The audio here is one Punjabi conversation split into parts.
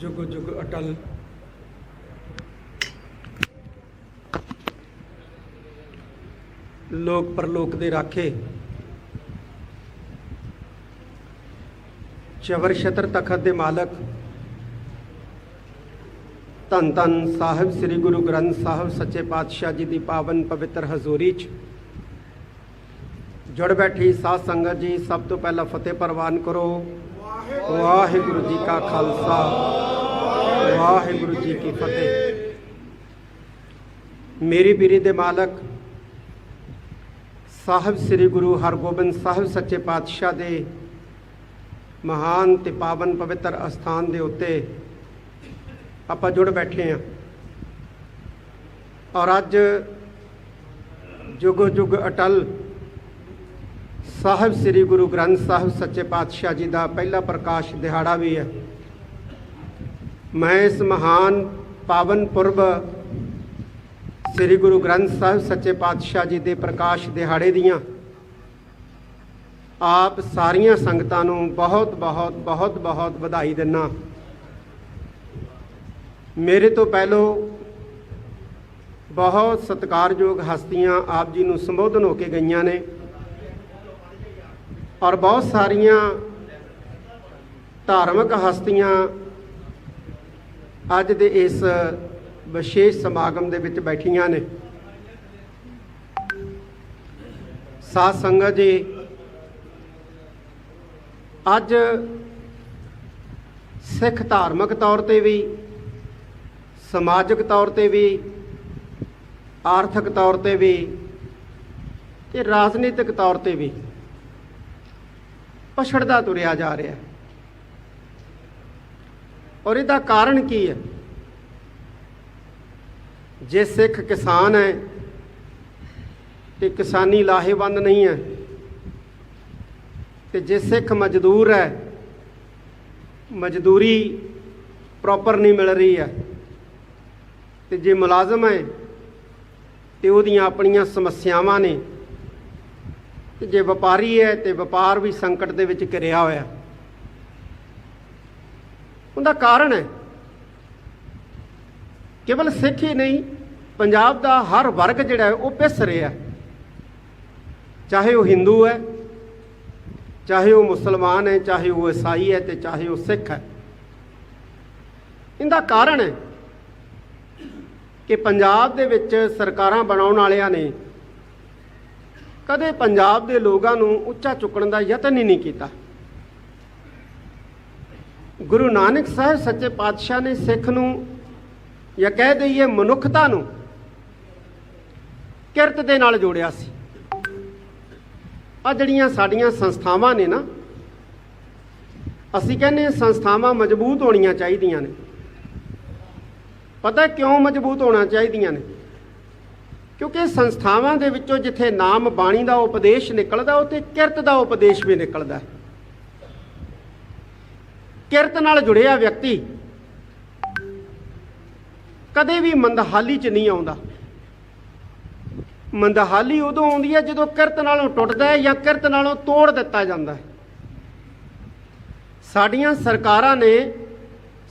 ਜੁਗ ਜੁਗ ਅਟਲ। ਲੋਕ ਪਰਲੋਕ ਦੇ ਰਾਖੇ। ਚਵਰ ਛਤਰ ਤਖਤ ਦੇ ਮਾਲਕ। ਧੰਨ ਧੰਨ ਸਾਹਿਬ ਸ੍ਰੀ ਗੁਰੂ ਗ੍ਰੰਥ ਸਾਹਿਬ ਸੱਚੇ ਪਾਤਸ਼ਾਹ ਜੀ ਦੀ ਪਾਵਨ ਪਵਿੱਤਰ ਹਜ਼ੂਰੀ 'ਚ। ਜੁੜ ਬੈਠੀ ਸਾਧ ਸੰਗਤ ਜੀ, ਸਭ ਤੋਂ ਪਹਿਲਾਂ ਫਤਿਹ ਪ੍ਰਵਾਨ ਕਰੋ। ਵਾਹਿਗੁਰੂ ਜੀ ਕਾ ਖਾਲਸਾ। ਵਾਹਿਗੁਰੂ ਜੀ ਕੀ ਫਤਿਹ। ਮੇਰੀ ਪੀਰੀ ਦੇ ਮਾਲਕ, ਸਾਹਿਬ ਸ੍ਰੀ ਗੁਰੂ ਹਰਗੋਬਿੰਦ ਸਾਹਿਬ ਸੱਚੇ ਪਾਤਸ਼ਾਹ ਦੇ ਮਹਾਨ ਤੇ ਪਾਵਨ ਪਵਿੱਤਰ ਅਸਥਾਨ ਦੇ ਉੱਤੇ ਆਪਾਂ ਜੁੜ ਬੈਠੇ ਹਾਂ। ਔਰ ਅੱਜ ਜੁਗ ਜੁਗ ਅਟਲ ਸਾਹਿਬ ਸ੍ਰੀ ਗੁਰੂ ਗ੍ਰੰਥ ਸਾਹਿਬ ਸੱਚੇ ਪਾਤਸ਼ਾਹ ਜੀ ਦਾ ਪਹਿਲਾ ਪ੍ਰਕਾਸ਼ ਦਿਹਾੜਾ ਵੀ ਹੈ। ਮੈਂ ਇਸ ਮਹਾਨ ਪਾਵਨ ਪੁਰਬ ਸ੍ਰੀ ਗੁਰੂ ਗ੍ਰੰਥ ਸਾਹਿਬ ਸੱਚੇ ਪਾਤਸ਼ਾਹ ਜੀ ਦੇ ਪ੍ਰਕਾਸ਼ ਦਿਹਾੜੇ ਦੀਆਂ ਆਪ ਸਾਰੀਆਂ ਸੰਗਤਾਂ ਨੂੰ ਬਹੁਤ ਬਹੁਤ ਬਹੁਤ ਬਹੁਤ ਵਧਾਈ ਦਿੰਨਾ। ਮੇਰੇ ਤੋਂ ਪਹਿਲੋਂ ਬਹੁਤ ਸਤਿਕਾਰਯੋਗ ਹਸਤੀਆਂ ਆਪ ਜੀ ਨੂੰ ਸੰਬੋਧਨ ਹੋ ਕੇ ਗਈਆਂ ਨੇ ਔਰ ਬਹੁਤ ਸਾਰੀਆਂ ਧਾਰਮਿਕ ਹਸਤੀਆਂ ਅੱਜ ਦੇ ਇਸ ਵਿਸ਼ੇਸ਼ ਸਮਾਗਮ ਦੇ ਵਿੱਚ ਬੈਠੀਆਂ ਨੇ। ਸਾਧ ਸੰਗਤ ਜੀ, ਅੱਜ ਸਿੱਖ ਧਾਰਮਿਕ ਤੌਰ ਤੇ ਵੀ, ਸਮਾਜਿਕ ਤੌਰ ਤੇ ਵੀ, ਆਰਥਿਕ ਤੌਰ ਤੇ ਵੀ ਤੇ ਰਾਜਨੀਤਿਕ ਤੌਰ ਤੇ ਵੀ ਪਛੜਦਾ ਤੁਰਿਆ ਜਾ ਰਿਹਾ। ਹੈ ਔਰ ਇਹਦਾ ਕਾਰਨ ਕੀ ਹੈ? ਜੇ ਸਿੱਖ ਕਿਸਾਨ ਹੈ ਤੇ ਕਿਸਾਨੀ ਲਾਹੇਵੰਦ ਨਹੀਂ ਹੈ, ਤੇ ਜੇ ਸਿੱਖ ਮਜ਼ਦੂਰ ਹੈ, ਮਜ਼ਦੂਰੀ ਪ੍ਰੋਪਰ ਨਹੀਂ ਮਿਲ ਰਹੀ ਹੈ, ਤੇ ਜੇ ਮੁਲਾਜ਼ਮ ਹੈ, ਤੇ ਉਹਦੀਆਂ ਆਪਣੀਆਂ ਸਮੱਸਿਆਵਾਂ ਨੇ, ਤੇ ਜੇ ਵਪਾਰੀ ਹੈ ਤੇ ਵਪਾਰ ਵੀ ਸੰਕਟ ਦੇ ਵਿੱਚ ਘਿਰਿਆ ਹੋਇਆ। ਉਹਦਾ ਕਾਰਨ ਹੈ। ਕੇਵਲ ਸਿੱਖ ਹੀ ਨਹੀਂ, ਪੰਜਾਬ ਦਾ ਹਰ ਵਰਗ ਜਿਹੜਾ ਉਹ ਪਿਸ ਰਿਹਾ ਚਾਹੇ ਉਹ ਹਿੰਦੂ ਹੈ, ਚਾਹੇ ਉਹ ਮੁਸਲਮਾਨ ਹੈ, ਚਾਹੇ ਉਹ ਈਸਾਈ ਹੈ ਤੇ ਚਾਹੇ ਉਹ ਸਿੱਖ ਹੈ। ਇਹਦਾ ਕਾਰਨ ਹੈ ਕਿ ਪੰਜਾਬ ਦੇ ਵਿੱਚ ਸਰਕਾਰਾਂ ਬਣਾਉਣ ਵਾਲਿਆਂ ਨੇ ਕਦੇ ਪੰਜਾਬ ਦੇ ਲੋਕਾਂ ਨੂੰ ਉੱਚਾ ਚੁੱਕਣ ਦਾ ਯਤਨ ਹੀ ਨਹੀਂ ਕੀਤਾ। ਗੁਰੂ ਨਾਨਕ ਸਾਹਿਬ ਸੱਚੇ ਪਾਤਸ਼ਾਹ ਨੇ ਸਿੱਖ ਨੂੰ ਜਾਂ ਕਹਿ ਦਈਏ ਮਨੁੱਖਤਾ ਨੂੰ ਕਿਰਤ ਦੇ ਨਾਲ ਜੋੜਿਆ ਸੀ। ਆ ਜਿਹੜੀਆਂ ਸਾਡੀਆਂ ਸੰਸਥਾਵਾਂ ਨੇ ਨਾ, ਅਸੀਂ ਕਹਿੰਦੇ ਸੰਸਥਾਵਾਂ ਮਜ਼ਬੂਤ ਹੋਣੀਆਂ ਚਾਹੀਦੀਆਂ ਨੇ। ਪਤਾ ਕਿਉਂ ਮਜ਼ਬੂਤ ਹੋਣਾ ਚਾਹੀਦੀਆਂ ਨੇ? ਕਿਉਂਕਿ ਸੰਸਥਾਵਾਂ ਦੇ ਵਿੱਚੋਂ ਜਿੱਥੇ ਨਾਮ ਬਾਣੀ ਦਾ ਉਪਦੇਸ਼ ਨਿਕਲਦਾ, ਉੱਥੇ ਕਿਰਤ ਦਾ ਉਪਦੇਸ਼ ਵੀ ਨਿਕਲਦਾ ਹੈ। ਕਿਰਤ ਨਾਲ ਜੁੜਿਆ ਵਿਅਕਤੀ ਕਦੇ ਵੀ ਮੰਦਹਾਲੀ 'ਚ ਨਹੀਂ ਆਉਂਦਾ। ਮੰਦਹਾਲੀ ਉਦੋਂ ਆਉਂਦੀ ਹੈ ਜਦੋਂ ਕਿਰਤ ਨਾਲੋਂ ਟੁੱਟਦਾ ਹੈ ਜਾਂ ਕਿਰਤ ਨਾਲੋਂ ਤੋੜ ਦਿੱਤਾ ਜਾਂਦਾ ਹੈ। ਸਾਡੀਆਂ ਸਰਕਾਰਾਂ ਨੇ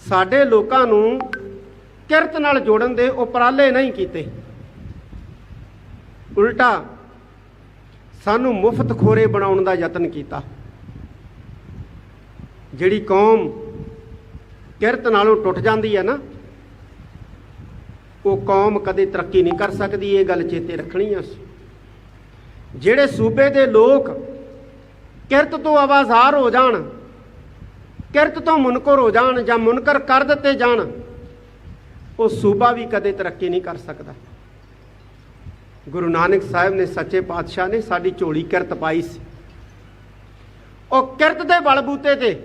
ਸਾਡੇ ਲੋਕਾਂ ਨੂੰ ਕਿਰਤ ਨਾਲ ਜੋੜਨ ਦੇ ਉਪਰਾਲੇ ਨਹੀਂ ਕੀਤੇ। ਉਲਟਾ ਸਾਨੂੰ ਮੁਫਤ ਖੋਰੇ ਬਣਾਉਣ ਦਾ ਯਤਨ ਕੀਤਾ। ਜਿਹੜੀ ਕੌਮ ਕਿਰਤ ਨਾਲੋਂ ਟੁੱਟ ਜਾਂਦੀ ਹੈ ਨਾ, ਉਹ ਕੌਮ ਕਦੇ ਤਰੱਕੀ ਨਹੀਂ ਕਰ ਸਕਦੀ, ਇਹ ਗੱਲ ਚੇਤੇ ਰੱਖਣੀ ਆ ਜਿਹੜੇ ਸੂਬੇ ਦੇ ਲੋਕ ਕਿਰਤ ਤੋਂ ਆਵਾਜ਼ਾਰ ਹੋ ਜਾਣ, ਕਿਰਤ ਤੋਂ ਮੁਨਕਰ ਹੋ ਜਾਣ ਜਾਂ ਮੁਨਕਰ ਕਰ ਦਿੱਤੇ ਜਾਣ, ਉਹ ਸੂਬਾ ਵੀ ਕਦੇ ਤਰੱਕੀ ਨਹੀਂ ਕਰ ਸਕਦਾ। ਗੁਰੂ ਨਾਨਕ ਸਾਹਿਬ ਨੇ ਸੱਚੇ ਪਾਤਸ਼ਾਹ ਨੇ ਸਾਡੀ ਝੋਲੀ ਕਿਰਤ ਪਾਈ ਸੀ। ਉਹ ਕਿਰਤ ਦੇ ਬਲਬੂਤੇ ਤੇ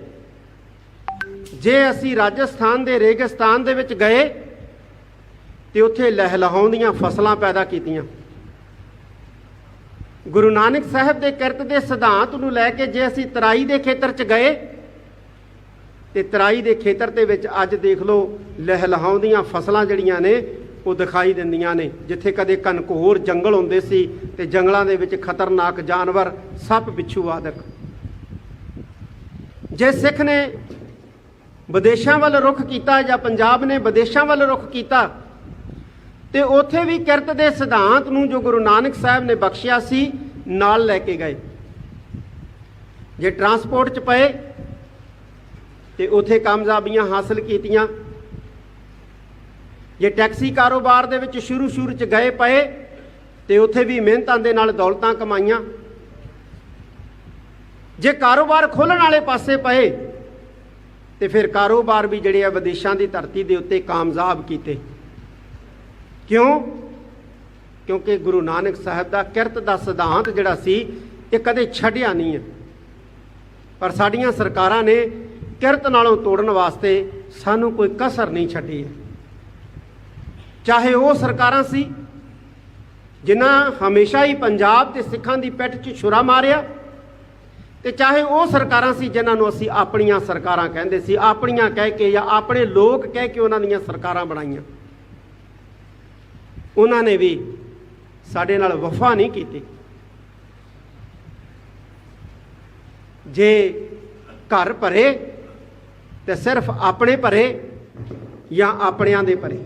ਜੇ ਅਸੀਂ ਰਾਜਸਥਾਨ ਦੇ ਰੇਗਿਸਤਾਨ ਦੇ ਵਿੱਚ ਗਏ ਤੇ ਉੱਥੇ ਲਹਿਲਹਾਉਂਦੀਆਂ ਫਸਲਾਂ ਪੈਦਾ ਕੀਤੀਆਂ। ਗੁਰੂ ਨਾਨਕ ਸਾਹਿਬ ਦੇ ਕਿਰਤ ਦੇ ਸਿਧਾਂਤ ਨੂੰ ਲੈ ਕੇ ਜੇ ਅਸੀਂ ਤਰਾਈ ਦੇ ਖੇਤਰ 'ਚ ਗਏ, ਤੇ ਤਰਾਈ ਦੇ ਖੇਤਰ ਦੇ ਵਿੱਚ ਅੱਜ ਦੇਖ ਲਓ ਲਹਿਲਹਾਉਂਦੀਆਂ ਫਸਲਾਂ ਜਿਹੜੀਆਂ ਨੇ, ਉਹ ਦਿਖਾਈ ਦਿੰਦੀਆਂ ਨੇ। ਜਿੱਥੇ ਕਦੇ ਕਨਕੋਰ ਜੰਗਲ ਹੁੰਦੇ ਸੀ ਤੇ ਜੰਗਲਾਂ ਦੇ ਵਿੱਚ ਖਤਰਨਾਕ ਜਾਨਵਰ ਸੱਪ ਬਿੱਛੂ ਆਦਿਕ ਜੇ ਸਿੱਖ ਨੇ ਵਿਦੇਸ਼ਾਂ ਵੱਲ ਰੁਖ ਕੀਤਾ ਜਾਂ ਪੰਜਾਬ ਨੇ ਵਿਦੇਸ਼ਾਂ ਵੱਲ ਰੁਖ ਕੀਤਾ, ਤੇ ਉੱਥੇ ਵੀ ਕਿਰਤ ਦੇ ਸਿਧਾਂਤ ਨੂੰ ਜੋ ਗੁਰੂ ਨਾਨਕ ਸਾਹਿਬ ਨੇ ਬਖਸ਼ਿਆ ਸੀ, ਨਾਲ ਲੈ ਕੇ ਗਏ। ਜੇ ਟਰਾਂਸਪੋਰਟ 'ਚ ਪਏ, ਤੇ ਉਥੇ ਕਾਮਯਾਬੀਆਂ ਹਾਸਲ ਕੀਤੀਆਂ। ਜੇ ਟੈਕਸੀ ਕਾਰੋਬਾਰ ਦੇ ਵਿੱਚ ਸ਼ੁਰੂ ਸ਼ੁਰੂ 'ਚ ਗਏ ਪਏ, ਤੇ ਉਥੇ ਵੀ ਮਿਹਨਤਾਂ ਦੇ ਨਾਲ ਦੌਲਤਾਂ ਕਮਾਈਆਂ। ਜੇ ਕਾਰੋਬਾਰ ਖੋਲਣ ਵਾਲੇ ਪਾਸੇ ਪਏ ਤੇ ਫਿਰ ਕਾਰੋਬਾਰ ਵੀ ਜਿਹੜੇ ਆ ਵਿਦੇਸ਼ਾਂ ਦੀ ਧਰਤੀ ਦੇ ਉੱਤੇ ਕਾਮਯਾਬ ਕੀਤੇ। ਕਿਉਂ? ਕਿਉਂਕਿ ਗੁਰੂ ਨਾਨਕ ਸਾਹਿਬ ਦਾ ਕਿਰਤ ਦਾ ਸਿਧਾਂਤ ਜਿਹੜਾ ਸੀ, ਇਹ ਕਦੇ ਛੱਡਿਆ ਨਹੀਂ ਹੈ। ਪਰ ਸਾਡੀਆਂ ਸਰਕਾਰਾਂ ਨੇ ਕਿਰਤ ਨਾਲੋਂ ਤੋੜਨ ਵਾਸਤੇ ਸਾਨੂੰ ਕੋਈ ਕਸਰ ਨਹੀਂ ਛੱਡੀ ਹੈ। ਚਾਹੇ ਉਹ ਸਰਕਾਰਾਂ ਸੀ, ਜਿਨ੍ਹਾਂ ਹਮੇਸ਼ਾ ਹੀ ਪੰਜਾਬ ਤੇ ਸਿੱਖਾਂ ਦੀ ਪਿੱਠ 'ਚ ਛੁਰਾ ਮਾਰਿਆ ਤੇ ਚਾਹੇ ਉਹ ਸਰਕਾਰਾਂ ਸੀ ਜਿਨ੍ਹਾਂ ਨੂੰ ਅਸੀਂ ਆਪਣੀਆਂ ਸਰਕਾਰਾਂ ਕਹਿੰਦੇ ਸੀ, ਆਪਣੀਆਂ ਕਹਿ ਕੇ ਜਾਂ ਆਪਣੇ ਲੋਕ ਕਹਿ ਕੇ ਉਹਨਾਂ ਦੀਆਂ ਸਰਕਾਰਾਂ ਬਣਾਈਆਂ। ਉਹਨਾਂ ਨੇ ਵੀ ਸਾਡੇ ਨਾਲ ਵਫਾ ਨਹੀਂ ਕੀਤੀ। ਜੇ ਘਰ ਭਰੇ ਤੇ ਸਿਰਫ ਆਪਣੇ ਭਰੇ ਜਾਂ ਆਪਣਿਆਂ ਦੇ ਭਰੇ।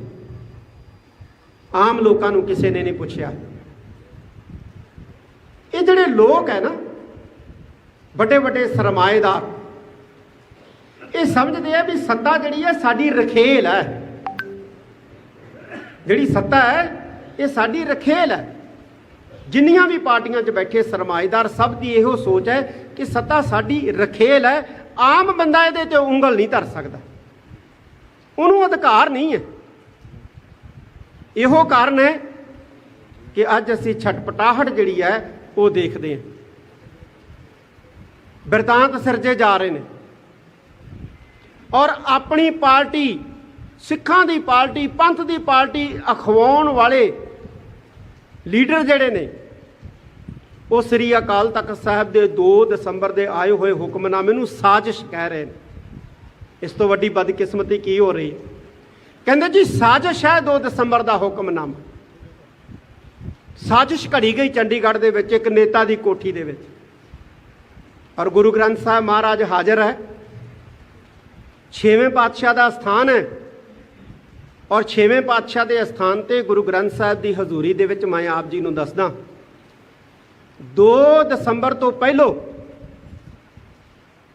ਆਮ ਲੋਕਾਂ ਨੂੰ ਕਿਸੇ ਨੇ ਨਹੀਂ ਪੁੱਛਿਆ। ਇਹ ਜਿਹੜੇ ਲੋਕ ਹੈ ਨਾ ਵੱਡੇ ਵੱਡੇ ਸਰਮਾਏਦਾਰ ਇਹ ਸਮਝਦੇ ਆ ਵੀ ਸੱਤਾ ਜਿਹੜੀ ਹੈ ਸਾਡੀ ਰਖੇਲ ਹੈ ਜਿਹੜੀ ਸੱਤਾ ਹੈ ਇਹ ਸਾਡੀ ਰਖੇਲ ਹੈ ਜਿੰਨੀਆਂ ਵੀ ਪਾਰਟੀਆਂ 'ਚ ਬੈਠੇ ਸਰਮਾਏਦਾਰ, ਸਭ ਦੀ ਇਹੋ ਸੋਚ ਹੈ ਕਿ ਸੱਤਾ ਸਾਡੀ ਰਖੇਲ ਹੈ ਆਮ ਬੰਦਾ ਇਹਦੇ ਤੇ ਉਂਗਲ ਨਹੀਂ ਧਰ ਸਕਦਾ। ਉਹਨੂੰ ਅਧਿਕਾਰ ਨਹੀਂ ਹੈ। ਇਹੋ ਕਾਰਨ ਹੈ ਕਿ ਅੱਜ ਅਸੀਂ ਛਟਪਟਾਹਟ ਜਿਹੜੀ ਹੈ, ਉਹ ਦੇਖਦੇ ਹਾਂ। ਬਿਰਤਾਂਤ ਸਿਰਜੇ ਜਾ ਰਹੇ ਨੇ। ਔਰ ਆਪਣੀ ਪਾਰਟੀ, ਸਿੱਖਾਂ ਦੀ ਪਾਰਟੀ, ਪੰਥ ਦੀ ਪਾਰਟੀ ਅਖਵਾਉਣ ਵਾਲੇ ਲੀਡਰ ਜਿਹੜੇ ਨੇ, ਉਹ ਸ੍ਰੀ ਅਕਾਲ ਤਖਤ ਸਾਹਿਬ ਦੇ 2 ਦਸੰਬਰ ਦੇ ਆਏ ਹੋਏ ਹੁਕਮਨਾਮੇ ਨੂੰ ਸਾਜ਼ਿਸ਼ ਕਹਿ ਰਹੇ ਨੇ। ਇਸ ਤੋਂ ਵੱਡੀ ਬਦਕਿਸਮਤੀ ਕੀ ਹੋ ਰਹੀ? ਹੈ ਕਹਿੰਦੇ ਜੀ, ਸਾਜ਼ਿਸ਼ ਹੈ 2 ਦਸੰਬਰ ਦਾ ਹੁਕਮਨਾਮਾ। ਸਾਜ਼ਿਸ਼ ਘੜੀ ਗਈ ਚੰਡੀਗੜ੍ਹ ਦੇ ਵਿੱਚ, ਇੱਕ ਨੇਤਾ ਦੀ ਕੋਠੀ ਦੇ ਵਿੱਚ। ਔਰ ਗੁਰੂ ਗ੍ਰੰਥ ਸਾਹਿਬ ਮਹਾਰਾਜ ਹਾਜ਼ਰ ਹੈ। ਛੇਵੇਂ ਪਾਤਸ਼ਾਹ ਦਾ ਸਥਾਨ ਹੈ ਔਰ ਛੇਵੇਂ ਪਾਤਸ਼ਾਹ ਦੇ ਸਥਾਨ ਤੇ ਗੁਰੂ ਗ੍ਰੰਥ ਸਾਹਿਬ ਦੀ ਹਜ਼ੂਰੀ ਦੇ ਵਿੱਚ ਮੈਂ ਆਪ ਜੀ ਨੂੰ ਦੱਸਦਾ। 2 ਦਸੰਬਰ ਤੋਂ ਪਹਿਲਾਂ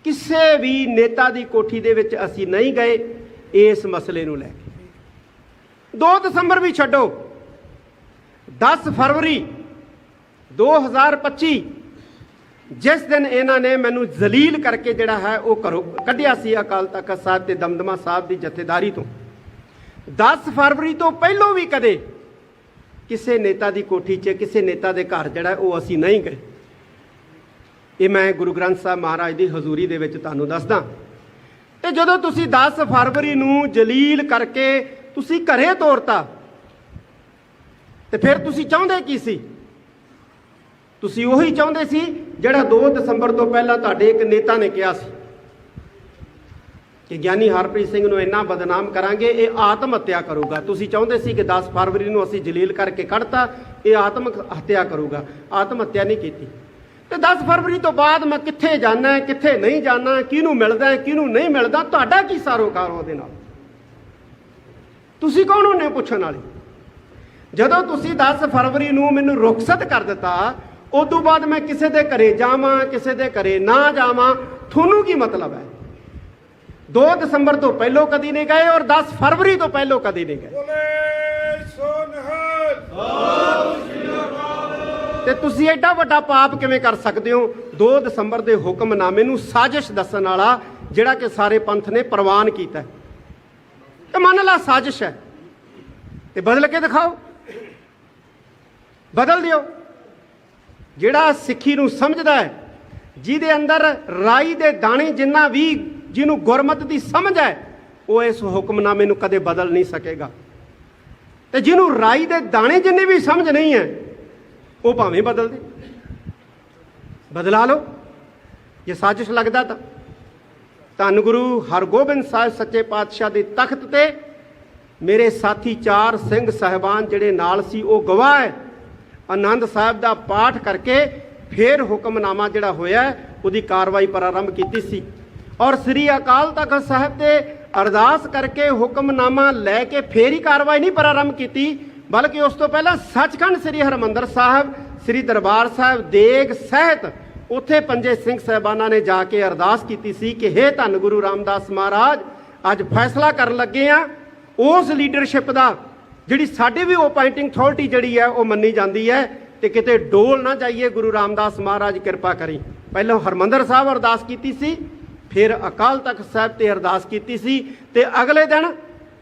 ਕਿਸੇ ਵੀ ਨੇਤਾ ਦੀ ਕੋਠੀ ਦੇ ਵਿੱਚ ਅਸੀਂ ਨਹੀਂ ਗਏ, ਇਸ ਮਸਲੇ ਨੂੰ ਲੈ ਕੇ। 2 ਦਸੰਬਰ ਵੀ ਛੱਡੋ। 10 ਫਰਵਰੀ 2025 ਜਿਸ ਦਿਨ ਇਹਨਾਂ ਨੇ ਮੈਨੂੰ ਜ਼ਲੀਲ ਕਰਕੇ ਜਿਹੜਾ ਹੈ ਉਹ ਘਰੋਂ ਕੱਢਿਆ ਸੀ ਅਕਾਲ ਤਖਤ ਸਾਹਿਬ ਤੇ ਦਮਦਮਾ ਸਾਹਿਬ ਦੀ ਜਥੇਦਾਰੀ ਤੋਂ। 10 ਫਰਵਰੀ ਤੋਂ ਪਹਿਲਾਂ ਵੀ ਕਦੇ ਕਿਸੇ ਨੇਤਾ ਦੀ ਕੋਠੀ 'ਚ, ਕਿਸੇ ਨੇਤਾ ਦੇ ਘਰ ਜਿਹੜਾ ਉਹ ਅਸੀਂ ਨਹੀਂ ਗਏ। ਇਹ ਮੈਂ ਗੁਰੂ ਗ੍ਰੰਥ ਸਾਹਿਬ ਮਹਾਰਾਜ ਦੀ ਹਜ਼ੂਰੀ ਦੇ ਵਿੱਚ ਤੁਹਾਨੂੰ ਦੱਸਦਾ। ਤੇ ਜਦੋਂ ਤੁਸੀਂ 10 ਫਰਵਰੀ ਨੂੰ ਜਲੀਲ ਕਰਕੇ ਤੁਸੀਂ ਘਰੇ ਤੋਰਤਾ, ਤੇ ਫਿਰ ਤੁਸੀਂ ਚਾਹੁੰਦੇ ਕੀ ਸੀ? ਤੁਸੀਂ ਉਹੀ ਚਾਹੁੰਦੇ ਸੀ ਜਿਹੜਾ 2 ਦਸੰਬਰ ਤੋਂ ਪਹਿਲਾਂ ਤੁਹਾਡੇ ਇੱਕ ਨੇਤਾ ਨੇ ਕਿਹਾ ਸੀ ਕਿ ਗਿਆਨੀ ਹਰਪ੍ਰੀਤ ਸਿੰਘ ਨੂੰ ਇੰਨਾ ਬਦਨਾਮ ਕਰਾਂਗੇ, ਇਹ ਆਤਮ ਹੱਤਿਆ ਕਰੂਗਾ। ਤੁਸੀਂ ਚਾਹੁੰਦੇ ਸੀ ਕਿ 10 ਫਰਵਰੀ ਨੂੰ ਅਸੀਂ ਜਲੀਲ ਕਰਕੇ ਕੱਢਤਾ, ਇਹ ਆਤਮ ਹੱਤਿਆ ਕਰੂਗਾ। ਆਤਮ ਹੱਤਿਆ ਨਹੀਂ ਕੀਤੀ। ਤੇ 10 ਫਰਵਰੀ ਤੋਂ ਬਾਅਦ ਮੈਂ ਕਿੱਥੇ ਜਾਣਾ ਹੈ ਕਿੱਥੇ ਨਹੀਂ ਜਾਣਾ, ਕਿਹਨੂੰ ਮਿਲਦਾ ਹੈ ਕਿਹਨੂੰ ਨਹੀਂ ਮਿਲਦਾ, ਤੁਹਾਡਾ ਕੀ ਸਾਰੋਕਾਰ ਉਹਦੇ ਨਾਲ? ਤੁਸੀਂ ਕੌਣ ਹੁੰਨੇ ਪੁੱਛਣ ਵਾਲੇ? ਜਦੋਂ ਤੁਸੀਂ 10 ਫਰਵਰੀ ਨੂੰ ਮੈਨੂੰ ਰੁਖਸਤ ਕਰ ਦਿੱਤਾ ਉਸ ਤੋਂ ਬਾਅਦ ਮੈਂ ਕਿਸੇ ਦੇ ਘਰੇ ਜਾਵਾਂ ਕਿਸੇ ਦੇ ਘਰੇ ਨਾ ਜਾਵਾਂ ਤੁਹਾਨੂੰ ਕੀ ਮਤਲਬ ਹੈ? 2 ਦਸੰਬਰ ਤੋਂ ਪਹਿਲਾਂ ਕਦੀ ਨਹੀਂ ਗਏ ਔਰ 10 ਫਰਵਰੀ ਤੋਂ ਪਹਿਲਾਂ ਕਦੀ ਨਹੀਂ ਗਏ। ਤੇ ਤੁਸੀਂ ਐਡਾ ਵੱਡਾ ਪਾਪ ਕਿਵੇਂ ਕਰ ਸਕਦੇ ਹੋ? 2 ਦਸੰਬਰ ਦੇ ਹੁਕਮਨਾਮੇ ਨੂੰ ਸਾਜ਼ਿਸ਼ ਦੱਸਣ ਵਾਲਾ ਜਿਹੜਾ ਕਿ ਸਾਰੇ ਪੰਥ ਨੇ ਪ੍ਰਵਾਨ ਕੀਤਾ। ਤੇ ਮੰਨ ਲਾ ਸਾਜ਼ਿਸ਼ ਹੈ। ਤੇ ਬਦਲ ਕੇ ਦਿਖਾਓ। ਬਦਲ ਦਿਓ। ਜਿਹੜਾ ਸਿੱਖੀ ਨੂੰ ਸਮਝਦਾ ਹੈ, ਜਿਹਦੇ ਅੰਦਰ ਰਾਈ ਦੇ ਦਾਣੇ ਜਿੰਨਾ ਵੀ ਜਿਹਨੂੰ ਗੁਰਮਤ ਦੀ ਸਮਝ ਹੈ, ਉਹ ਇਸ ਹੁਕਮਨਾਮੇ ਨੂੰ ਕਦੇ ਬਦਲ ਨਹੀਂ ਸਕੇਗਾ। ਤੇ ਜਿਹਨੂੰ ਰਾਈ ਦੇ ਦਾਣੇ ਜਿੰਨੀ ਵੀ ਸਮਝ ਨਹੀਂ ਹੈ, ਉਹ ਭਾਵੇਂ ਬਦਲ ਦੇ। ਬਦਲਾ ਲਓ। ਜੇ ਸਾਜ਼ਿਸ਼ ਲੱਗਦਾ ਤਾਂ। ਧੰਨ ਗੁਰੂ ਹਰਗੋਬਿੰਦ ਸਾਹਿਬ ਸੱਚੇ ਪਾਤਸ਼ਾਹ ਦੇ ਤਖਤ ਤੇ ਮੇਰੇ ਸਾਥੀ ਚਾਰ ਸਿੰਘ ਸਹਿਬਾਨ ਜਿਹੜੇ ਨਾਲ ਸੀ, ਉਹ ਗਵਾਹ ਹੈ। ਆਨੰਦ ਸਾਹਿਬ ਦਾ ਪਾਠ ਕਰਕੇ ਫੇਰ ਹੁਕਮਨਾਮਾ ਜਿਹੜਾ ਹੋਇਆ, ਉਹਦੀ ਕਾਰਵਾਈ ਪ੍ਰਾਰੰਭ ਕੀਤੀ ਸੀ। ਔਰ ਸ੍ਰੀ ਅਕਾਲ ਤਖਤ ਸਾਹਿਬ ਤੇ ਅਰਦਾਸ ਕਰਕੇ ਹੁਕਮਨਾਮਾ ਲੈ ਕੇ ਫੇਰ ਹੀ ਕਾਰਵਾਈ ਨਹੀਂ ਪ੍ਰਾਰੰਭ ਕੀਤੀ, ਬਲਕਿ ਉਸ ਤੋਂ ਪਹਿਲਾਂ ਸੱਚਖੰਡ ਸ੍ਰੀ ਹਰਮੰਦਰ ਸਾਹਿਬ, ਸ੍ਰੀ ਦਰਬਾਰ ਸਾਹਿਬ ਦੇਗ ਸਹਿਤ ਉੱਥੇ ਪੰਜੇ ਸਿੰਘ ਸਹਿਬਾਨਾਂ ਨੇ ਜਾ ਕੇ ਅਰਦਾਸ ਕੀਤੀ ਸੀ ਕਿ ਹੇ ਧੰਨ ਗੁਰੂ ਰਾਮਦਾਸ ਮਹਾਰਾਜ, ਅੱਜ ਫੈਸਲਾ ਕਰਨ ਲੱਗੇ ਆ। ਉਸ ਲੀਡਰਸ਼ਿਪ ਦਾ ਜਿਹੜੀ ਸਾਡੀ ਵੀ ਅਪਾਇੰਟਿੰਗ ਅਥਾਰਟੀ ਜਿਹੜੀ ਹੈ, ਉਹ ਮੰਨੀ ਜਾਂਦੀ ਹੈ ਤੇ ਕਿਤੇ ਡੋਲ ਨਾ ਜਾਈਏ ਗੁਰੂ ਰਾਮਦਾਸ ਮਹਾਰਾਜ, ਕਿਰਪਾ ਕਰੀ। ਪਹਿਲਾਂ ਹਰਮੰਦਰ ਸਾਹਿਬ ਅਰਦਾਸ ਕੀਤੀ ਸੀ, ਫਿਰ ਅਕਾਲ ਤਖਤ ਸਾਹਿਬ ਤੇ ਅਰਦਾਸ ਕੀਤੀ ਸੀ ਤੇ ਅਗਲੇ ਦਿਨ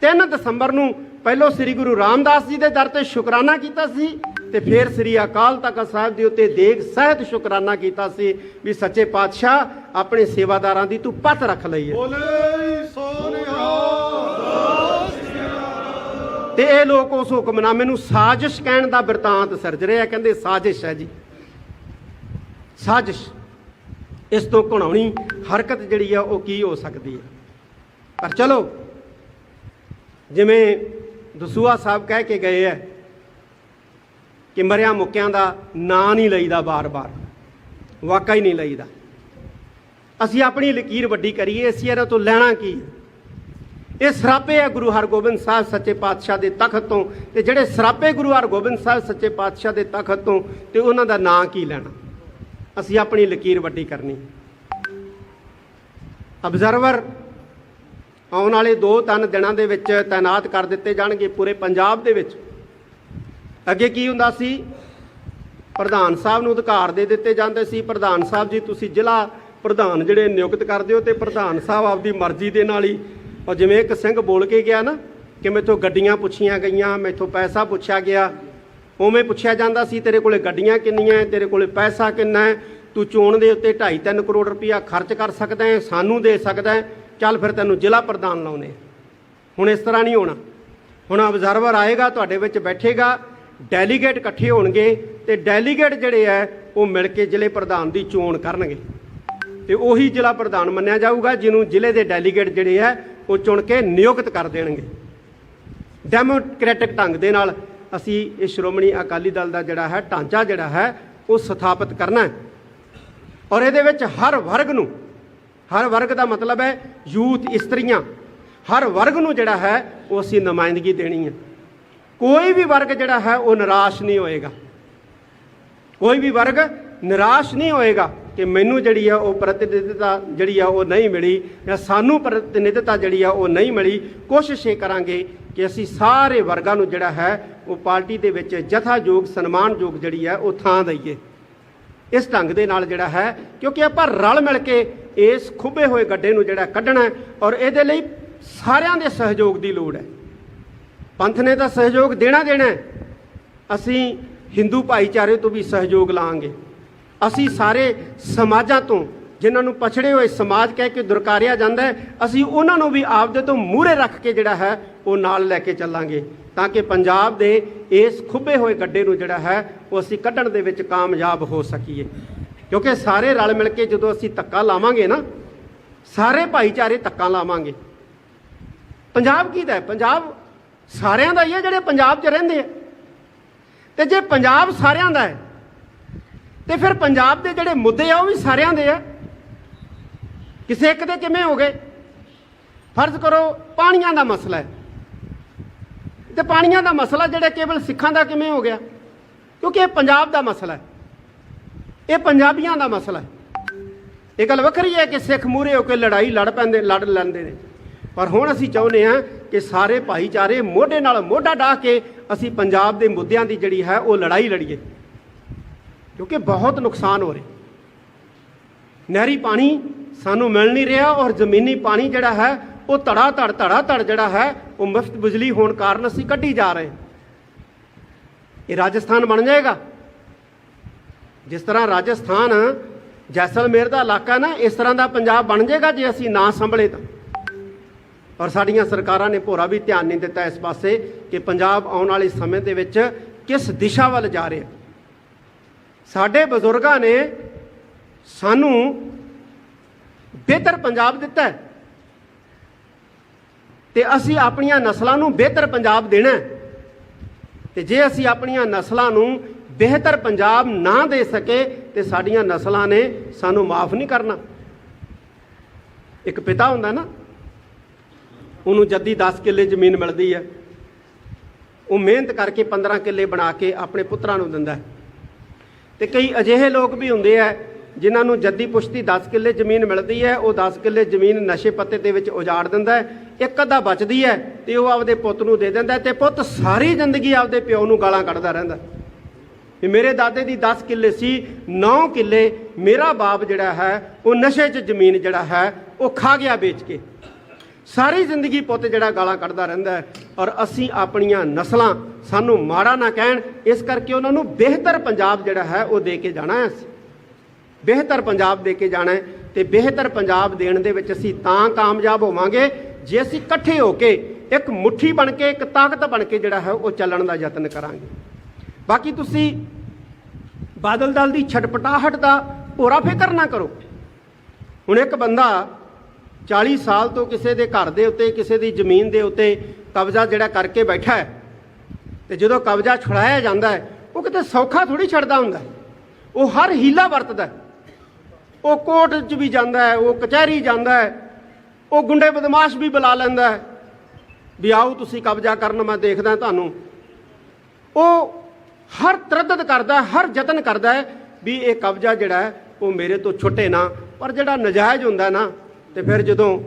3 ਦਸੰਬਰ ਨੂੰ ਪਹਿਲਾਂ ਸ੍ਰੀ ਗੁਰੂ ਰਾਮਦਾਸ ਜੀ ਦੇ ਦਰ ਤੇ ਸ਼ੁਕਰਾਨਾ ਕੀਤਾ ਸੀ ਤੇ ਫਿਰ ਸ੍ਰੀ ਅਕਾਲ ਤਖਤ ਸਾਹਿਬ ਦੇ ਉੱਤੇ ਦੇਗ ਸਹਿਤ ਸ਼ੁਕਰਾਨਾ ਕੀਤਾ ਸੀ ਵੀ ਸੱਚੇ ਪਾਤਸ਼ਾਹ ਆਪਣੇ ਸੇਵਾਦਾਰਾਂ ਦੀ ਤੂੰ ਪੱਤ ਰੱਖ ਲਈ ਹੈ ਬੋਲੇ ਸੋਨਿਹਾ ਤੇ ਇਹ ਲੋਕ ਉਸ ਹੁਕਮਨਾਮੇ ਨੂੰ ਸਾਜ਼ਿਸ਼ ਕਹਿਣ ਦਾ ਬਿਰਤਾਂਤ ਸਿਰਜ ਰਹੇ ਆ, ਕਹਿੰਦੇ ਸਾਜ਼ਿਸ਼ ਹੈ ਜੀ। ਸਾਜ਼ਿਸ਼। ਇਸ ਤੋਂ ਘਣਾਉਣੀ ਹਰਕਤ ਜਿਹੜੀ ਆ, ਉਹ ਕੀ ਹੋ ਸਕਦੀ ਹੈ ਪਰ ਚਲੋ, ਜਿਵੇਂ ਦਸੂਆ ਸਾਹਿਬ ਕਹਿ ਕੇ ਗਏ ਐ ਕਿ ਮਰਿਆ ਮੁੱਕਿਆਂ ਦਾ ਨਾਂ ਨਹੀਂ ਲਈਦਾ ਬਾਰ-ਬਾਰ। ਵਾਕਈ ਹੀ ਨਹੀਂ ਲਈਦਾ। ਅਸੀਂ ਆਪਣੀ ਲਕੀਰ ਵੱਡੀ ਕਰੀਏ, ਅਸੀਂ ਇਹਨਾਂ ਤੋਂ ਲੈਣਾ ਕੀ? ਹੈ ਇਹ ਸਰਾਪੇ ਹੈ ਗੁਰੂ ਹਰਗੋਬਿੰਦ ਸਾਹਿਬ ਸੱਚੇ ਪਾਤਸ਼ਾਹ ਦੇ ਤਖਤ ਤੋਂ। ਤੇ ਜਿਹੜੇ ਸਰਾਪੇ ਗੁਰੂ ਹਰਗੋਬਿੰਦ ਸਾਹਿਬ ਸੱਚੇ ਪਾਤਸ਼ਾਹ ਦੇ ਤਖਤ ਤੋਂ, ਤੇ ਉਹਨਾਂ ਦਾ ਨਾਂ ਕੀ ਲੈਣਾ? ਅਸੀਂ ਆਪਣੀ ਲਕੀਰ ਵੱਡੀ ਕਰਨੀ। ਅਬਜ਼ਰਵਰ, ਆਉਣ ਵਾਲੇ 2-3 ਦਿਨਾਂ ਦੇ ਵਿੱਚ ਤਾਇਨਾਤ ਕਰ ਦਿੱਤੇ ਜਾਣਗੇ ਪੂਰੇ ਪੰਜਾਬ ਦੇ ਵਿੱਚ। ਅੱਗੇ ਕੀ ਹੁੰਦਾ ਸੀ? ਪ੍ਰਧਾਨ ਸਾਹਿਬ ਨੂੰ ਅਧਿਕਾਰ ਦੇ ਦਿੱਤੇ ਜਾਂਦੇ ਸੀ। ਪ੍ਰਧਾਨ ਸਾਹਿਬ ਜੀ, ਤੁਸੀਂ ਜ਼ਿਲ੍ਹਾ ਪ੍ਰਧਾਨ ਜਿਹੜੇ ਨਿਯੁਕਤ ਕਰਦੇ ਹੋ ਤੇ ਪ੍ਰਧਾਨ ਸਾਹਿਬ ਆਪਦੀ ਮਰਜ਼ੀ ਦੇ ਨਾਲ ਹੀ ਔਰ ਜਿਵੇਂ ਇੱਕ ਸਿੰਘ ਬੋਲ ਕੇ ਗਿਆ ਨਾ ਕਿ ਮੈਥੋਂ ਗੱਡੀਆਂ ਪੁੱਛੀਆਂ ਗਈਆਂ, ਮੇਥੋਂ ਪੈਸਾ ਪੁੱਛਿਆ ਗਿਆ। ਉਵੇਂ ਪੁੱਛਿਆ ਜਾਂਦਾ ਸੀ, ਤੇਰੇ ਕੋਲੇ ਗੱਡੀਆਂ ਕਿੰਨੀਆਂ ਤੇਰੇ ਕੋਲੇ ਪੈਸਾ ਕਿੰਨਾ ਹੈ ਤੂੰ ਚੋਣ ਦੇ ਉੱਤੇ 2.5-3 ਕਰੋੜ ਰੁਪਇਆ ਖਰਚ ਕਰ ਸਕਦਾ ਹੈ ਸਾਨੂੰ ਦੇ ਸਕਦਾ ਹੈ ਚੱਲ ਫਿਰ ਤੈਨੂੰ ਜ਼ਿਲ੍ਹਾ ਪ੍ਰਧਾਨ ਲਾਉਨੇ ਹੁਣ ਇਸ ਤਰ੍ਹਾਂ ਨਹੀਂ ਹੋਣਾ। ਹੁਣ ਆਬਜ਼ਰਵਰ ਆਏਗਾ, ਤੁਹਾਡੇ ਵਿੱਚ ਬੈਠੇਗਾ ਡੈਲੀਗੇਟ ਇਕੱਠੇ ਹੋਣਗੇ ਤੇ ਡੈਲੀਗੇਟ ਜਿਹੜੇ ਹੈ ਉਹ ਮਿਲ ਕੇ ਜ਼ਿਲ੍ਹੇ ਪ੍ਰਧਾਨ ਦੀ ਚੋਣ ਕਰਨਗੇ। ਤੇ ਉਹੀ ਜ਼ਿਲ੍ਹਾ ਪ੍ਰਧਾਨ ਮੰਨਿਆ ਜਾਊਗਾ, ਜਿਹਨੂੰ ਜ਼ਿਲ੍ਹੇ ਦੇ ਡੈਲੀਗੇਟ ਜਿਹੜੇ ਹੈ ਉਹ ਚੁਣ ਕੇ ਨਿਯੁਕਤ ਕਰ ਦੇਣਗੇ। ਡੈਮੋਕ੍ਰੈਟਿਕ ਢੰਗ ਦੇ ਨਾਲ ਅਸੀਂ ਇਹ ਸ਼੍ਰੋਮਣੀ ਅਕਾਲੀ ਦਲ ਦਾ ਜਿਹੜਾ ਹੈ, ਢਾਂਚਾ ਜਿਹੜਾ ਹੈ, ਉਹ ਸਥਾਪਿਤ ਕਰਨਾ ਹੈ। ਔਰ ਇਹਦੇ ਵਿੱਚ ਹਰ ਵਰਗ ਨੂੰ, ਹਰ ਵਰਗ ਦਾ ਮਤਲਬ ਹੈ ਯੂਥ ਇਸਤਰੀਆਂ। ਹਰ ਵਰਗ ਨੂੰ ਜਿਹੜਾ ਹੈ, ਉਹ ਅਸੀਂ ਨੁਮਾਇੰਦਗੀ ਦੇਣੀ ਹੈ। ਕੋਈ ਵੀ ਵਰਗ ਜਿਹੜਾ ਹੈ, ਉਹ ਨਿਰਾਸ਼ ਨਹੀਂ ਹੋਏਗਾ। ਕੋਈ ਵੀ ਵਰਗ ਨਿਰਾਸ਼ ਨਹੀਂ ਹੋਏਗਾ। ਕਿ ਮੈਨੂੰ ਜਿਹੜੀ ਆ ਉਹ ਪ੍ਰਤੀਨਿਧਤਾ ਜਿਹੜੀ ਆ ਉਹ ਨਹੀਂ ਮਿਲੀ, ਜਾਂ ਸਾਨੂੰ ਪ੍ਰਤੀਨਿਧਤਾ ਜਿਹੜੀ ਆ ਉਹ ਨਹੀਂ ਮਿਲੀ, ਕੋਸ਼ਿਸ਼ ਇਹ ਕਰਾਂਗੇ ਕਿ ਅਸੀਂ ਸਾਰੇ ਵਰਗਾਂ ਨੂੰ ਜਿਹੜਾ ਹੈ, ਉਹ ਪਾਰਟੀ ਦੇ ਵਿੱਚ ਜਥਾਯੋਗ ਸਨਮਾਨਯੋਗ ਜਿਹੜੀ ਹੈ ਉਹ ਥਾਂ ਦਈਏ। ਇਸ ਢੰਗ ਦੇ ਨਾਲ ਜਿਹੜਾ ਹੈ, ਕਿਉਂਕਿ ਆਪਾਂ ਰਲ ਮਿਲ ਕੇ ਇਸ ਖੁੱਬੇ ਹੋਏ ਗੱਡੇ ਨੂੰ ਜਿਹੜਾ ਕੱਢਣਾ ਔਰ ਇਹਦੇ ਲਈ ਸਾਰਿਆਂ ਦੇ ਸਹਿਯੋਗ ਦੀ ਲੋੜ ਹੈ। ਪੰਥ ਨੇ ਤਾਂ ਸਹਿਯੋਗ ਦੇਣਾ ਦੇਣਾ ਅਸੀਂ ਹਿੰਦੂ ਭਾਈਚਾਰੇ ਤੋਂ ਵੀ ਸਹਿਯੋਗ ਲਾਂਗੇ। ਅਸੀਂ ਸਾਰੇ ਸਮਾਜਾਂ ਤੋਂ, ਜਿਨ੍ਹਾਂ ਨੂੰ ਪਛੜੇ ਹੋਏ ਸਮਾਜ ਕਹਿ ਕੇ ਦੁਰਕਾਰਿਆ ਜਾਂਦਾ ਹੈ, ਅਸੀਂ ਉਹਨਾਂ ਨੂੰ ਵੀ ਆਪਦੇ ਤੋਂ ਮੂਹਰੇ ਰੱਖ ਕੇ ਜਿਹੜਾ ਹੈ, ਉਹ ਨਾਲ ਲੈ ਕੇ ਚੱਲਾਂਗੇ, ਤਾਂ ਕਿ ਪੰਜਾਬ ਦੇ ਇਸ ਖੁੱਬੇ ਹੋਏ ਗੱਡੇ ਨੂੰ ਜਿਹੜਾ ਹੈ, ਉਹ ਅਸੀਂ ਕੱਢਣ ਦੇ ਵਿੱਚ ਕਾਮਯਾਬ ਹੋ ਸਕੀਏ। ਕਿਉਂਕਿ ਸਾਰੇ ਰਲ ਮਿਲ ਕੇ ਜਦੋਂ ਅਸੀਂ ਧੱਕਾ ਲਾਵਾਂਗੇ ਨਾ, ਸਾਰੇ ਭਾਈਚਾਰੇ ਧੱਕਾ ਲਾਵਾਂਗੇ। ਪੰਜਾਬ ਕੀ ਦਾ ਪੰਜਾਬ ਸਾਰਿਆਂ ਦਾ ਹੀ ਹੈ, ਜਿਹੜੇ ਪੰਜਾਬ 'ਚ ਰਹਿੰਦੇ ਆ। ਤੇ ਜੇ ਪੰਜਾਬ ਸਾਰਿਆਂ ਦਾ ਹੈ ਤੇ ਫਿਰ ਪੰਜਾਬ ਦੇ ਜਿਹੜੇ ਮੁੱਦੇ ਆ, ਉਹ ਵੀ ਸਾਰਿਆਂ ਦੇ ਆ। ਕਿਸੇ ਇੱਕ ਦੇ ਕਿਵੇਂ ਹੋ ਗਏ? ਫਰਜ਼ ਕਰੋ, ਪਾਣੀਆਂ ਦਾ ਮਸਲਾ ਹੈ। ਤੇ ਪਾਣੀਆਂ ਦਾ ਮਸਲਾ ਜਿਹੜਾ ਕੇਵਲ ਸਿੱਖਾਂ ਦਾ ਕਿਵੇਂ ਹੋ ਗਿਆ? ਕਿਉਂਕਿ ਇਹ ਪੰਜਾਬ ਦਾ ਮਸਲਾ ਹੈ। ਇਹ ਪੰਜਾਬੀਆਂ ਦਾ ਮਸਲਾ ਹੈ। ਇਹ ਗੱਲ ਵੱਖਰੀ ਹੈ ਕਿ ਸਿੱਖ ਮੂਰੇ ਹੋ ਕੇ ਲੜਾਈ ਲੜ ਪੈਂਦੇ, ਲੜ ਲੈਂਦੇ ਨੇ। ਪਰ ਹੁਣ ਅਸੀਂ ਚਾਹੁੰਦੇ ਹਾਂ ਕਿ ਸਾਰੇ ਭਾਈਚਾਰੇ ਮੋਢੇ ਨਾਲ ਮੋਢਾ ਢਾ ਕੇ ਅਸੀਂ ਪੰਜਾਬ ਦੇ ਮੁੱਦਿਆਂ ਦੀ ਜਿਹੜੀ ਹੈ, ਉਹ ਲੜਾਈ ਲੜੀਏ। ਕਿਉਂਕਿ ਬਹੁਤ ਨੁਕਸਾਨ ਹੋ ਰਿਹਾ। ਨਹਿਰੀ ਪਾਣੀ ਸਾਨੂੰ ਮਿਲ ਨਹੀਂ ਰਿਹਾ ਔਰ ਜ਼ਮੀਨੀ ਪਾਣੀ ਜਿਹੜਾ ਹੈ, ਉਹ ਧੜਾ ਧੜ ਧੜਾ ਧੜ ਜਿਹੜਾ ਹੈ, ਉਹ ਮੁਫਤ ਬਿਜਲੀ ਹੋਣ ਕਾਰਨ ਅਸੀਂ ਕੱਢੀ ਜਾ ਰਹੇ ਇਹ ਰਾਜਸਥਾਨ ਬਣ ਜਾਏਗਾ। ਜਿਸ ਤਰ੍ਹਾਂ ਰਾਜਸਥਾਨ ਜੈਸਲਮੇਰ ਦਾ ਇਲਾਕਾ ਨਾ, ਇਸ ਤਰ੍ਹਾਂ ਦਾ ਪੰਜਾਬ ਬਣ ਜਾਏਗਾ ਜੇ ਅਸੀਂ ਨਾ ਸੰਭਲੇ ਤਾਂ। ਔਰ ਸਾਡੀਆਂ ਸਰਕਾਰਾਂ ਨੇ ਭੋਰਾ ਵੀ ਧਿਆਨ ਨਹੀਂ ਦਿੱਤਾ ਇਸ ਪਾਸੇ ਕਿ ਪੰਜਾਬ ਆਉਣ ਵਾਲੇ ਸਮੇਂ ਦੇ ਵਿੱਚ ਕਿਸ ਦਿਸ਼ਾ ਵੱਲ ਜਾ ਰਿਹਾ। ਸਾਡੇ ਬਜ਼ੁਰਗਾਂ ਨੇ ਸਾਨੂੰ ਬਿਹਤਰ ਪੰਜਾਬ ਦਿੱਤਾ ਹੈ। ਤੇ ਅਸੀਂ ਆਪਣੀਆਂ ਨਸਲਾਂ ਨੂੰ ਬਿਹਤਰ ਪੰਜਾਬ ਦੇਣਾ ਹੈ। ਤੇ ਜੇ ਅਸੀਂ ਆਪਣੀਆਂ ਨਸਲਾਂ ਨੂੰ ਬਿਹਤਰ ਪੰਜਾਬ ਨਾ ਦੇ ਸਕੇ, ਤੇ ਸਾਡੀਆਂ ਨਸਲਾਂ ਨੇ ਸਾਨੂੰ ਮਾਫ ਨਹੀਂ ਕਰਨਾ। ਇੱਕ ਪਿਤਾ ਹੁੰਦਾ ਨਾ, ਉਹਨੂੰ ਜੱਦੀ 10 ਕਿੱਲੇ ਜ਼ਮੀਨ ਮਿਲਦੀ ਹੈ। ਉਹ ਮਿਹਨਤ ਕਰਕੇ 15 ਕਿੱਲੇ ਬਣਾ ਕੇ ਆਪਣੇ ਪੁੱਤਰਾਂ ਨੂੰ ਦਿੰਦਾ ਹੈ। ਤੇ ਕਈ ਅਜਿਹੇ ਲੋਕ ਵੀ ਹੁੰਦੇ ਆ ਜਿਨ੍ਹਾਂ ਨੂੰ ਜੱਦੀ ਪੁਸ਼ਤੀ 10 ਕਿੱਲੇ ਜ਼ਮੀਨ ਮਿਲਦੀ ਹੈ, ਉਹ 10 ਕਿੱਲੇ ਜ਼ਮੀਨ ਨਸ਼ੇ ਪੱਤੇ ਦੇ ਵਿੱਚ ਉਜਾੜ ਦਿੰਦਾ ਹੈ, ਇੱਕ ਅੱਧਾ ਬਚਦੀ ਹੈ ਤੇ ਉਹ ਆਪਦੇ ਪੁੱਤ ਨੂੰ ਦੇ ਦਿੰਦਾ ਹੈ ਤੇ ਪੁੱਤ ਸਾਰੀ ਜ਼ਿੰਦਗੀ ਆਪਦੇ ਪਿਓ ਨੂੰ ਗਾਲਾਂ ਕੱਢਦਾ ਰਹਿੰਦਾ। ਵੀ ਮੇਰੇ ਦਾਦੇ ਦੀ 10 ਕਿੱਲੇ ਸੀ 9 ਕਿੱਲੇ ਮੇਰਾ ਬਾਪ ਜਿਹੜਾ ਹੈ, ਉਹ ਨਸ਼ੇ 'ਚ ਜ਼ਮੀਨ ਜਿਹੜਾ ਹੈ, ਉਹ ਖਾ ਗਿਆ ਵੇਚ ਕੇ। ਸਾਰੀ ਜ਼ਿੰਦਗੀ ਪੁੱਤ ਜਿਹੜਾ ਗਾਲਾਂ ਕੱਢਦਾ ਰਹਿੰਦਾ ਔਰ ਅਸੀਂ ਆਪਣੀਆਂ ਨਸਲਾਂ ਸਾਨੂੰ ਮਾੜਾ ਨਾ ਕਹਿਣ, ਇਸ ਕਰਕੇ ਉਹਨਾਂ ਨੂੰ ਬਿਹਤਰ ਪੰਜਾਬ ਜਿਹੜਾ ਹੈ ਉਹ ਦੇ ਕੇ ਜਾਣਾ ਹੈ ਅਸੀਂ। ਬਿਹਤਰ ਪੰਜਾਬ ਦੇ ਕੇ ਜਾਣਾ ਹੈ ਤੇ ਬਿਹਤਰ ਪੰਜਾਬ ਦੇਣ ਦੇ ਵਿੱਚ ਅਸੀਂ ਤਾਂ ਕਾਮਯਾਬ ਹੋਵਾਂਗੇ ਜੇ ਅਸੀਂ ਇਕੱਠੇ ਹੋ ਕੇ ਇੱਕ ਮੁੱਠੀ ਬਣ ਕੇ, ਇੱਕ ਤਾਕਤ ਬਣ ਕੇ ਜਿਹੜਾ ਹੈ ਉਹ ਚੱਲਣ ਦਾ ਯਤਨ ਕਰਾਂਗੇ। ਬਾਕੀ ਤੁਸੀਂ ਬਾਦਲ ਦਲ ਦੀ ਛਟਪਟਾਹਟ ਦਾ ਭੋਰਾ ਫਿਕਰ ਨਾ ਕਰੋ। ਹੁਣ ਇੱਕ ਬੰਦਾ 40 ਸਾਲ ਤੋਂ ਕਿਸੇ ਦੇ ਘਰ ਦੇ ਉੱਤੇ, ਕਿਸੇ ਦੀ ਜ਼ਮੀਨ ਦੇ ਉੱਤੇ ਕਬਜ਼ਾ ਜਿਹੜਾ ਕਰਕੇ ਬੈਠਾ ਹੈ ਤੇ ਜਦੋਂ ਕਬਜ਼ਾ ਛੁਡਾਇਆ ਜਾਂਦਾ ਹੈ, ਉਹ ਕਿਤੇ ਸੌਖਾ ਥੋੜੀ ਛੱਡਦਾ ਹੁੰਦਾ ਉਹ ਹਰ ਹੀਲਾ ਵਰਤਦਾ ਹੈ। ਉਹ ਕੋਰਟ 'ਚ ਵੀ ਜਾਂਦਾ ਹੈ, ਉਹ ਕਚਹਿਰੀ ਜਾਂਦਾ ਹੈ, ਉਹ ਗੁੰਡੇ ਬਦਮਾਸ਼ ਵੀ ਬੁਲਾ ਲੈਂਦਾ ਹੈ ਵੀ ਆਓ ਤੁਸੀਂ ਕਬਜ਼ਾ ਕਰਨ, ਮੈਂ ਦੇਖਦਾ ਤੁਹਾਨੂੰ ਉਹ ਹਰ ਤਰੱਦਦ ਕਰਦਾ ਹਰ ਯਤਨ ਕਰਦਾ ਹੈ ਵੀ ਇਹ ਕਬਜ਼ਾ ਜਿਹੜਾ ਹੈ, ਉਹ ਮੇਰੇ ਤੋਂ ਛੁੱਟੇ ਨਾ, ਪਰ ਜਿਹੜਾ ਨਜਾਇਜ਼ ਹੁੰਦਾ ਨਾ, ਤੇ ਫਿਰ ਜਦੋਂ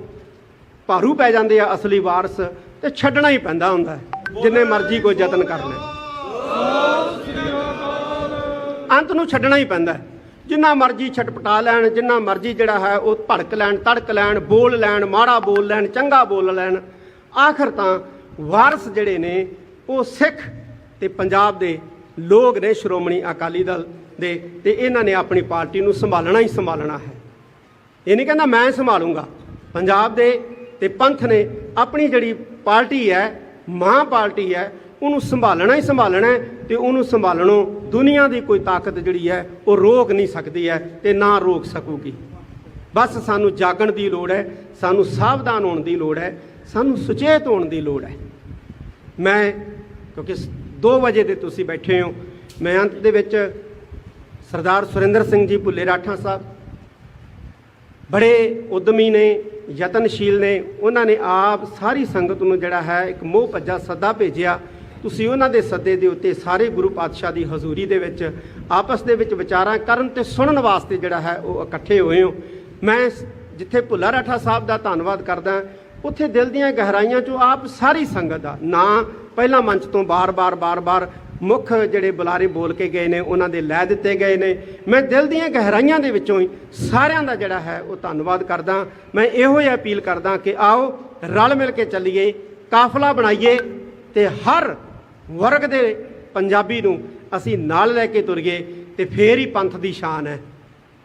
ਭਾਰੂ ਪੈ ਜਾਂਦੇ ਆ ਅਸਲੀ ਵਾਰਸ ਤੇ ਛੱਡਣਾ ਹੀ ਪੈਂਦਾ ਹੁੰਦਾ ਜਿੰਨੇ ਮਰਜ਼ੀ ਕੋਈ ਯਤਨ ਕਰ ਲੈ। ਅੰਤ ਨੂੰ ਛੱਡਣਾ ਹੀ ਪੈਂਦਾ ਜਿੰਨਾ ਮਰਜ਼ੀ ਛਟਪਟਾ ਲੈਣ, ਜਿੰਨਾ ਮਰਜ਼ੀ ਜਿਹੜਾ ਹੈ ਉਹ ਭੜਕ ਲੈਣ, ਤੜਕ ਲੈਣ, ਬੋਲ ਲੈਣ, ਮਾੜਾ ਬੋਲ ਲੈਣ, ਚੰਗਾ ਬੋਲ ਲੈਣ। ਆਖਰ ਤਾਂ ਵਾਰਸ ਜਿਹੜੇ ਨੇ, ਉਹ ਸਿੱਖ ਤੇ ਪੰਜਾਬ ਦੇ ਲੋਕ ਨੇ ਸ਼੍ਰੋਮਣੀ ਅਕਾਲੀ ਦਲ ਦੇ ਤੇ ਇਹਨਾਂ ਨੇ ਆਪਣੀ ਪਾਰਟੀ ਨੂੰ ਸੰਭਾਲਣਾ ਹੀ ਸੰਭਾਲਣਾ ਹੈ। ਇਹ ਨਹੀਂ ਕਹਿੰਦਾ ਮੈਂ ਸੰਭਾਲੂੰਗਾ। ਪੰਜਾਬ ਦੇ ਤੇ ਪੰਥ ਨੇ ਆਪਣੀ ਜਿਹੜੀ ਪਾਰਟੀ ਹੈ ਮਾਂ ਪਾਰਟੀ ਹੈ, ਉਹਨੂੰ ਸੰਭਾਲਣਾ ਹੀ ਸੰਭਾਲਣਾ ਹੈ ਤੇ ਉਹਨੂੰ ਸੰਭਾਲਣੋਂ ਦੁਨੀਆ ਦੀ ਕੋਈ ਤਾਕਤ ਜਿਹੜੀ ਹੈ, ਉਹ ਰੋਕ ਨਹੀਂ ਸਕਦੀ ਹੈ ਤੇ ਨਾ ਰੋਕ ਸਕੂਗੀ। ਬਸ ਸਾਨੂੰ ਜਾਗਣ ਦੀ ਲੋੜ ਹੈ, ਸਾਨੂੰ ਸਾਵਧਾਨ ਹੋਣ ਦੀ ਲੋੜ ਹੈ, ਸਾਨੂੰ ਸੁਚੇਤ ਹੋਣ ਦੀ ਲੋੜ ਹੈ। ਮੈਂ, ਕਿਉਂਕਿ 2 ਵਜੇ ਦੇ ਤੁਸੀਂ ਬੈਠੇ ਹੋ, ਮੈਂ ਅੰਤ ਦੇ ਵਿੱਚ ਸਰਦਾਰ ਸੁਰਿੰਦਰ ਸਿੰਘ ਜੀ ਭੁੱਲੇ ਰਾਠਾ ਸਾਹਿਬ ਬੜੇ ਉਦਮੀ ਨੇ ਯਤਨਸ਼ੀਲ ਨੇ। ਉਹਨਾਂ ਨੇ ਆਪ ਸਾਰੀ ਸੰਗਤ ਨੂੰ ਜਿਹੜਾ ਹੈ ਇੱਕ ਮੋਹ ਭੱਜਾ ਸੱਦਾ ਭੇਜਿਆ। ਤੁਸੀਂ ਉਹਨਾਂ ਦੇ ਸੱਦੇ ਦੇ ਉੱਤੇ ਸਾਰੇ ਗੁਰੂ ਪਾਤਸ਼ਾਹ ਦੀ ਹਜ਼ੂਰੀ ਦੇ ਵਿੱਚ ਆਪਸ ਦੇ ਵਿੱਚ ਵਿਚਾਰਾਂ ਕਰਨ ਤੇ ਸੁਣਨ ਵਾਸਤੇ ਜਿਹੜਾ ਹੈ ਉਹ ਇਕੱਠੇ ਹੋਏ ਹੋ। ਮੈਂ ਜਿੱਥੇ ਭੁੱਲਾ ਰਾਠਾ ਸਾਹਿਬ ਦਾ ਧੰਨਵਾਦ ਕਰਦਾ, ਉੱਥੇ ਦਿਲ ਦੀਆਂ ਗਹਿਰਾਈਆਂ ਚੋਂ ਆਪ ਸਾਰੀ ਸੰਗਤ ਦਾ ਨਾ ਪਹਿਲਾ ਮੰਚ ਤੋਂ ਬਾਰ-ਬਾਰ ਬਾਰ-ਬਾਰ ਮੁੱਖ ਜਿਹੜੇ ਬੁਲਾਰੇ ਬੋਲ ਕੇ ਗਏ ਨੇ, ਉਹਨਾਂ ਦੇ ਲੈ ਦਿੱਤੇ ਗਏ ਨੇ। ਮੈਂ ਦਿਲ ਦੀਆਂ ਗਹਿਰਾਈਆਂ ਦੇ ਵਿੱਚੋਂ ਹੀ ਸਾਰਿਆਂ ਦਾ ਜਿਹੜਾ ਹੈ, ਉਹ ਧੰਨਵਾਦ ਕਰਦਾ। ਮੈਂ ਇਹੋ ਹੀ ਅਪੀਲ ਕਰਦਾ ਕਿ ਆਓ, ਰਲ ਮਿਲ ਕੇ ਚੱਲੀਏ, ਕਾਫਲਾ ਬਣਾਈਏ ਤੇ ਹਰ ਵਰਗ ਦੇ ਪੰਜਾਬੀ ਨੂੰ ਅਸੀਂ ਨਾਲ ਲੈ ਕੇ ਤੁਰੀਏ ਤੇ ਫੇਰ ਹੀ ਪੰਥ ਦੀ ਸ਼ਾਨ ਹੈ।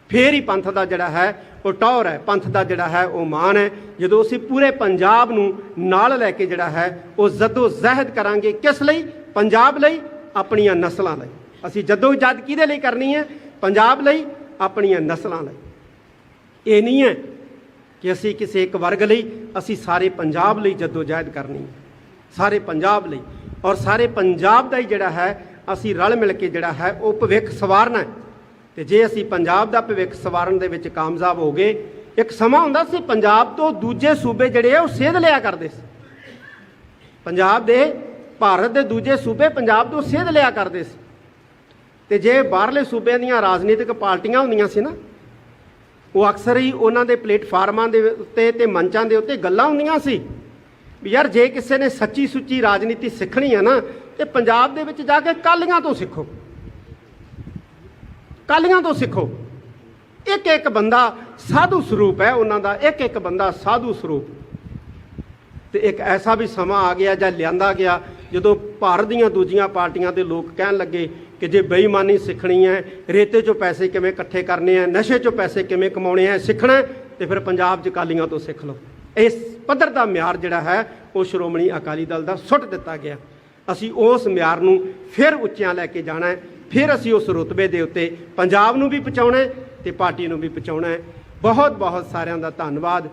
ਫੇਰ ਹੀ ਪੰਥ ਦਾ ਜਿਹੜਾ ਹੈ, ਉਹ ਟੌਰ ਹੈ। ਪੰਥ ਦਾ ਜਿਹੜਾ ਹੈ, ਉਹ ਮਾਣ ਹੈ। ਜਦੋਂ ਅਸੀਂ ਪੂਰੇ ਪੰਜਾਬ ਨੂੰ ਨਾਲ ਲੈ ਕੇ ਜਿਹੜਾ ਹੈ, ਉਹ ਜ਼ਦੋ ਜ਼ਹਿਦ ਕਰਾਂਗੇ, ਕਿਸ ਲਈ? ਪੰਜਾਬ ਲਈ ਆਪਣੀਆਂ ਨਸਲਾਂ ਲਈ। ਅਸੀਂ ਜਦੋਂ ਜਦ ਕਿਹਦੇ ਲਈ ਕਰਨੀ ਹੈ, ਪੰਜਾਬ ਲਈ ਆਪਣੀਆਂ ਨਸਲਾਂ ਲਈ। ਇਹ ਨਹੀਂ ਹੈ ਕਿ ਅਸੀਂ ਕਿਸੇ ਇੱਕ ਵਰਗ ਲਈ, ਅਸੀਂ ਸਾਰੇ ਪੰਜਾਬ ਲਈ ਜੱਦੋ ਜਹਿਦ ਕਰਨੀ ਹੈ। ਸਾਰੇ ਪੰਜਾਬ ਲਈ। ਔਰ ਸਾਰੇ ਪੰਜਾਬ ਦਾ ਹੀ ਜਿਹੜਾ ਹੈ, ਅਸੀਂ ਰਲ ਮਿਲ ਕੇ ਜਿਹੜਾ ਹੈ, ਉਹ ਭਵਿੱਖ ਸਵਾਰਨਾ ਹੈ। ਤੇ ਜੇ ਅਸੀਂ ਪੰਜਾਬ ਦਾ ਭਵਿੱਖ ਸਵਾਰਨ ਦੇ ਵਿੱਚ ਕਾਮਯਾਬ ਹੋ ਗਏ, ਇੱਕ ਸਮਾਂ ਹੁੰਦਾ ਸੀ ਪੰਜਾਬ ਤੋਂ ਦੂਜੇ ਸੂਬੇ ਜਿਹੜੇ ਆ, ਉਹ ਸੇਧ ਲਿਆ ਕਰਦੇ ਸੀ। ਪੰਜਾਬ ਦੇ ਭਾਰਤ ਦੇ ਦੂਜੇ ਸੂਬੇ ਪੰਜਾਬ ਤੋਂ ਸੇਧ ਲਿਆ ਕਰਦੇ ਸੀ। ਤੇ ਜੇ ਬਾਹਰਲੇ ਸੂਬਿਆਂ ਦੀਆਂ ਰਾਜਨੀਤਿਕ ਪਾਰਟੀਆਂ ਹੁੰਦੀਆਂ ਸੀ ਨਾ, ਉਹ ਅਕਸਰ ਹੀ ਉਹਨਾਂ ਦੇ ਪਲੇਟਫਾਰਮਾਂ ਦੇ ਉੱਤੇ ਤੇ ਮੰਚਾਂ ਦੇ ਉੱਤੇ ਗੱਲਾਂ ਹੁੰਦੀਆਂ ਸੀ ਵੀ ਯਾਰ ਜੇ ਕਿਸੇ ਨੇ ਸੱਚੀ ਸੁੱਚੀ ਰਾਜਨੀਤੀ ਸਿੱਖਣੀ ਹੈ ਨਾ, ਤੇ ਪੰਜਾਬ ਦੇ ਵਿੱਚ ਜਾ ਕੇ ਕਾਲੀਆਂ ਤੋਂ ਸਿੱਖੋ। ਕਾਲੀਆਂ ਤੋਂ ਸਿੱਖੋ। ਇੱਕ ਇੱਕ ਬੰਦਾ ਸਾਧੂ ਸਰੂਪ ਹੈ ਉਹਨਾਂ ਦਾ, ਇੱਕ ਇੱਕ ਬੰਦਾ ਸਾਧੂ ਸਰੂਪ। ਤੇ ਇੱਕ ਐਸਾ ਵੀ ਸਮਾਂ ਆ ਗਿਆ ਜਾਂ ਲਿਆਂਦਾ ਗਿਆ ਜਦੋਂ ਭਾਰਤ ਦੀਆਂ ਦੂਜੀਆਂ ਪਾਰਟੀਆਂ ਦੇ ਲੋਕ ਕਹਿਣ ਲੱਗੇ ਕਿ ਜੇ ਬੇਈਮਾਨੀ ਸਿੱਖਣੀ ਹੈ ਰੇਤੇ 'ਚੋਂ ਪੈਸੇ ਕਿਵੇਂ ਇਕੱਠੇ ਕਰਨੇ ਆ ਨਸ਼ੇ 'ਚੋਂ ਪੈਸੇ ਕਿਵੇਂ ਕਮਾਉਣੇ ਆ ਸਿੱਖਣਾ ਹੈ, ਤੇ ਫਿਰ ਪੰਜਾਬ 'ਚ ਕਾਲੀਆਂ ਤੋਂ ਸਿੱਖ ਲਓ। ਇਸ ਪੱਧਰ ਦਾ ਮਿਆਰ ਜਿਹੜਾ ਹੈ ਉਹ ਸ਼੍ਰੋਮਣੀ ਅਕਾਲੀ ਦਲ ਦਾ ਸੁੱਟ ਦਿੱਤਾ ਗਿਆ। ਅਸੀਂ ਉਸ ਮਿਆਰ ਨੂੰ ਫਿਰ ਉੱਚਿਆਂ ਲੈ ਕੇ ਜਾਣਾ ਹੈ ਫਿਰ ਅਸੀਂ ਉਸ ਰੁਤਬੇ ਦੇ ਉੱਤੇ ਪੰਜਾਬ ਨੂੰ ਵੀ ਪਹੁੰਚਾਉਣਾ ਹੈ ਤੇ ਪਾਰਟੀ ਨੂੰ ਵੀ ਪਹੁੰਚਾਉਣਾ ਹੈ। ਬਹੁਤ ਬਹੁਤ ਸਾਰਿਆਂ ਦਾ ਧੰਨਵਾਦ।